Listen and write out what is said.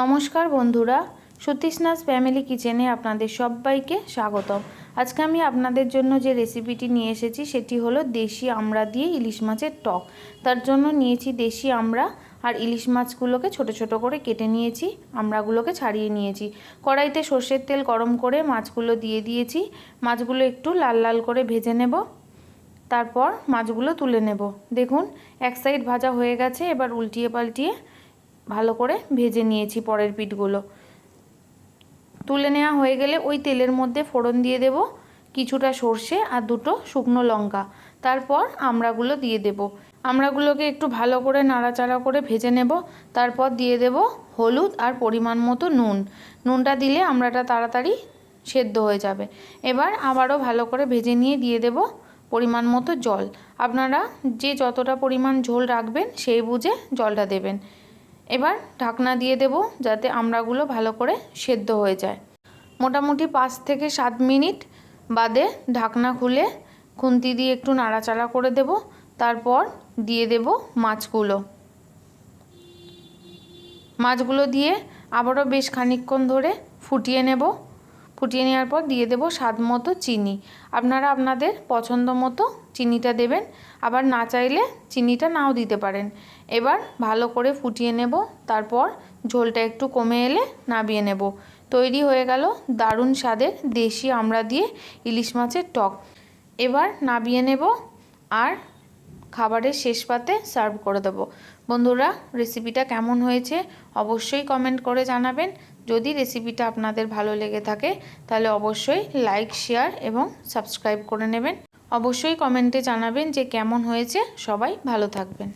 নমস্কার বন্ধুরা, সতীশনাথ ফ্যামিলি কিচেনে আপনাদের সবাইকে স্বাগতম। আজকে আমি আপনাদের জন্য যে রেসিপিটি নিয়ে এসেছি, সেটি হলো দেশি আমড়া দিয়ে ইলিশ মাছের টক। তার জন্য নিয়েছি দেশি আমড়া আর ইলিশ মাছগুলোকে ছোট ছোট করে কেটে নিয়েছি, আমড়াগুলোকে ছাড়িয়ে নিয়েছি। কড়াইতে সর্ষের তেল গরম করে মাছগুলো দিয়ে দিয়েছি। মাছগুলো একটু লাল লাল করে ভেজে নেব। তারপর মাছগুলো তুলে নেব। দেখুন, এক সাইড ভাজা হয়ে গেছে, এবার উল্টিয়ে পাল্টিয়ে ভালো করে ভেজে নিয়েছি পরের পিঠগুলো। তুলে নেওয়া হয়ে গেলে ওই তেলের মধ্যে ফোড়ন দিয়ে দেব কিছুটা সর্ষে আর দুটো শুকনো লঙ্কা। তারপর আমড়াগুলো দিয়ে দেব। আমড়াগুলোকে একটু ভালো করে নাড়াচাড়া করে ভেজে নেব। তারপর দিয়ে দেব হলুদ আর পরিমাণ মতো নুন। নুনটা দিলে আমড়াটা তাড়াতাড়ি সেদ্ধ হয়ে যাবে। এবার আবারও ভালো করে ভেজে নিয়ে দিয়ে দেব পরিমাণ মতো জল। আপনারা যে যতটা পরিমাণ ঝোল রাখবেন সেই বুঝে জলটা দেবেন। এবার ঢাকনা দিয়ে দেব যাতে আমড়াগুলো ভালো করে সেদ্ধ হয়ে যায়। মোটামুটি পাঁচ থেকে সাত মিনিট বাদে ঢাকনা খুলে খুন্তি দিয়ে একটু নাড়াচাড়া করে দেব, তারপর দিয়ে দেব মাছগুলো। মাছগুলো দিয়ে আবারও বেশ খানিকক্ষণ ধরে ফুটিয়ে নেব। ফুটিয়ে নেওয়ার পর দিয়ে দেব স্বাদ মতো চিনি। আপনারা আপনাদের পছন্দ মতো চিনিটা দেবেন, আবার না চাইলে চিনিটা নাও দিতে পারেন। এবার ভালো করে ফুটিয়ে নেব, তারপর ঝোলটা একটু কমে এলে নাবিয়ে নেব। তৈরি হয়ে গেল দারুণ স্বাদের দেশি আমড়া দিয়ে ইলিশ মাছের টক। এবার নাবিয়ে নেব আর খাবারের শেষ পাতে সার্ভ করে দেব। বন্ধুরা রেসিপিটা কেমন হয়েছে অবশ্যই কমেন্ট করে জানাবেন। যদি রেসিপিটা আপনাদের ভালো লেগে থাকে, তাহলে অবশ্যই লাইক শেয়ার এবং সাবস্ক্রাইব করে নেবেন। অবশ্যই কমেন্টে জানাবেন যে কেমন হয়েছে। সবাই ভালো থাকবেন।